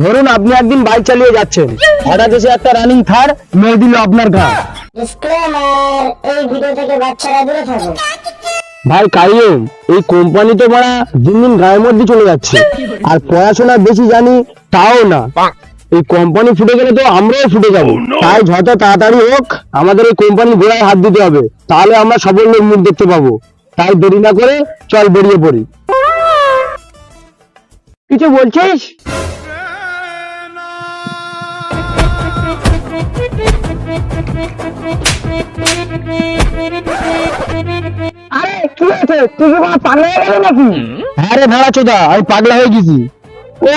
ধরুন আপনি একদিন বাইক চালিয়ে যাচ্ছেন। হঠাৎ এসে একটা রানিং থার মেরে দিল আপনার থাকুন ভাই কাইম এই কোম্পানি তো মারা দিন দিন গায়ের মধ্যে চলে যাচ্ছে। আর পড়াশোনা বেশি জানি তাও না। এই কোম্পানি ফুটে গেলে তো আমরাও ফুটে যাব। তাই যত তাড়াতাড়ি হোক, আমাদের এই কোম্পানি গোড়ায় হাত দিতে হবে। তাহলে আমরা সফল লোক মুখ দেখতে পাবো। তাই দেরি না করে চল বেরিয়ে পড়ি। কিছু বলছিস? আরে কি হয়েছে? তুই কি বাবা পাগলা হয়ে গেল নাকি? হ্যাঁ রে ভাড়া চোদা আমি পাগলা হয়ে গেছি। ও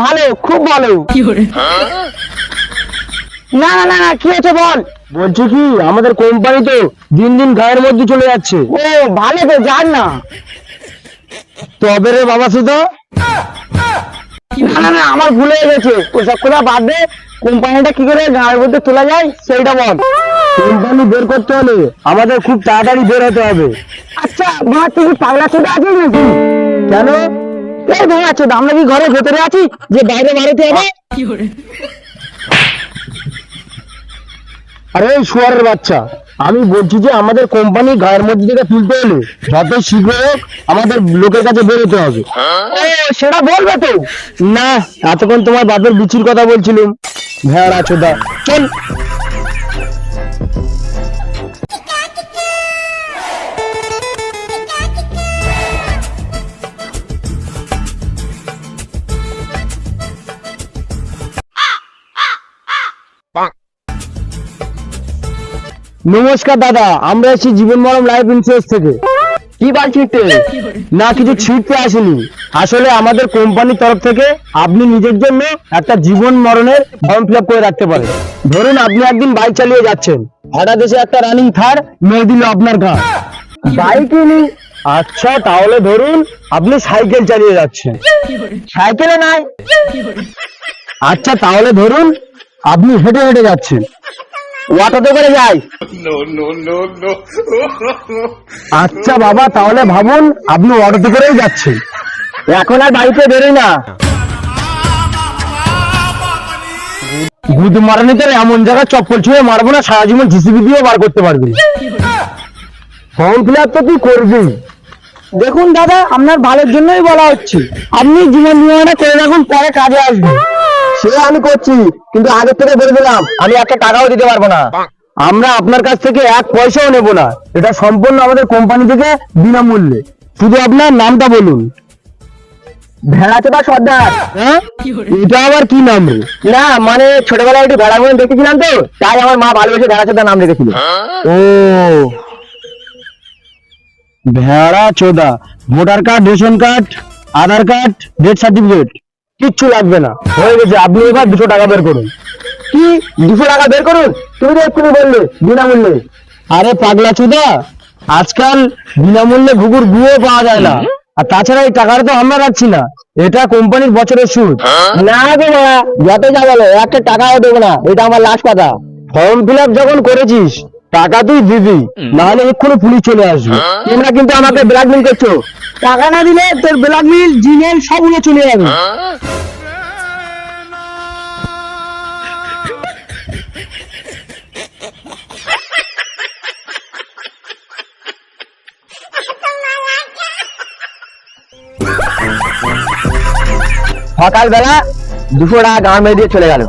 ভালো খুব ভালো। না না না না কি হয়েছে বল? বলছি কি আমাদের কোম্পানি তো দিন দিন গায়ের মধ্যে চলে যাচ্ছে। ও ভালো তো যান না। তবে রে বাবা সুদা না না না আমার ভুলে গেছে। ওসব কথা বাদ দে। কোম্পানিটা কি করে গাঁয়ের মধ্যে তোলা যায়? সেইটা বল। কোম্পানি বের করতে হলে আমাদের খুব তাড়াতাড়ি বের হতে হবে। আচ্ছা মা তুই কি পাগলা চোদা আছিস নাকি? কেন? এই ভাই আছো আমরা কি ঘরের ভেতরে আছি? যে বাইরে বাড়িতে হবে আরে শুয়ারের বাচ্চা। আমি বলছি যে আমাদের কোম্পানি গায়ের মধ্যে থেকে তুলতে হলে যত শীঘ্র হোক আমাদের লোকের কাছে বেরোতে হবে। ও সেটা বলবে তো? না এতক্ষণ তোমার বাপের বিচির কথা বলছিলাম। ভেড়া চোদা চল। নমস্কার দাদা, আমরা এসেছি জীবন মরম লাইফ ইন্স্যুরেন্স থেকে। কি বার ছিটতে না, কিছু ছিটতে আসেনি। আসলে আমাদের কোম্পানির তরফ থেকে আপনি নিজের জন্য একটা জীবন মরণের ফর্ম ফিল করে রাখতে পারেন। ধরুন, আপনি একদিন বাইক চালিয়ে যাচ্ছেন। হঠাৎ এসে একটা রানিং থার মেরে দিল আপনার ঘা বাইক আচ্ছা তাহলে ধরুন, আপনি সাইকেল চালিয়ে যাচ্ছেন। সাইকেলে নাই। আচ্ছা তাহলে ধরুন, আপনি হেঁটে হেঁটে যাচ্ছেন। অটোতে করে যাই। আচ্ছা বাবা তাহলে ভাবুন আপনি অটোতে করেই যাচ্ছেন। এখন আর বাড়িতে বেরোই না। গুদ মারানি তোর এমন জায়গায় চপ্পল ছুঁয়ে মারবো না সারা জীবন জিসিবি দিয়ে বার করতে পারবি ফর্ম ফিল আপ তো তুই করবি। দেখুন দাদা আপনার ভালোর জন্যই বলা হচ্ছে। আপনি জীবন বিমাটা করে রাখুন পরে কাজে আসবে। সে আমি করছি কিন্তু আগের থেকে বলে দিলাম। আমি একটা টাকাও দিতে পারব না। আমরা আপনার কাছ থেকে এক পয়সাও নেব না। এটা সম্পূর্ণ আমাদের কোম্পানি থেকে বিনামূল্যে। শুধু আপনার নামটা বলুন। ভেড়াচোদা সর্দার। হ্যাঁ? এটা আবার কি নাম রে? না মানে ছোটবেলায় একটু ভেড়া মনে দেখেছিলাম তো তাই আমার মা ভালোবেসে ভেড়াচোদা নাম রেখেছিল। ও। ভেড়া চোদা voter card ration card Aadhaar card death certificate. কিচ্ছু লাগবে না। হয়ে গেছে, আপনি এবার দুশো টাকা বের করুন। কি? দুশো টাকা বের করুন? তুমি তো এক্ষুনি বললে, বিনামূল্যে। আরে পাগলা চুদা, আজকাল বিনামূল্যে ঘুঘুর গুঁড়ো পাওয়া যায় না। আর তাছাড়া এই টাকাটা তো আমরা রাখছি না। এটা কোম্পানির বছরের সুদ। না বাবা, যত যা বলো একটা টাকাও দেবো না। এটা আমার লাস্ট কথা ফর্ম ফিল যখন করেছিস টাকা তুই দিবি। নাহলে এক্ষুনি পুলিশ চলে আসবে। তোমরা কিন্তু আমাকে ব্ল্যাকমেল করছ। টাকা না দিলে তোর ব্ল্যাকমেল জিমেল সব উড়ে চলে যাবে। সকালবেলা দুশো টাকা গান মেরে দিয়ে চলে গেল।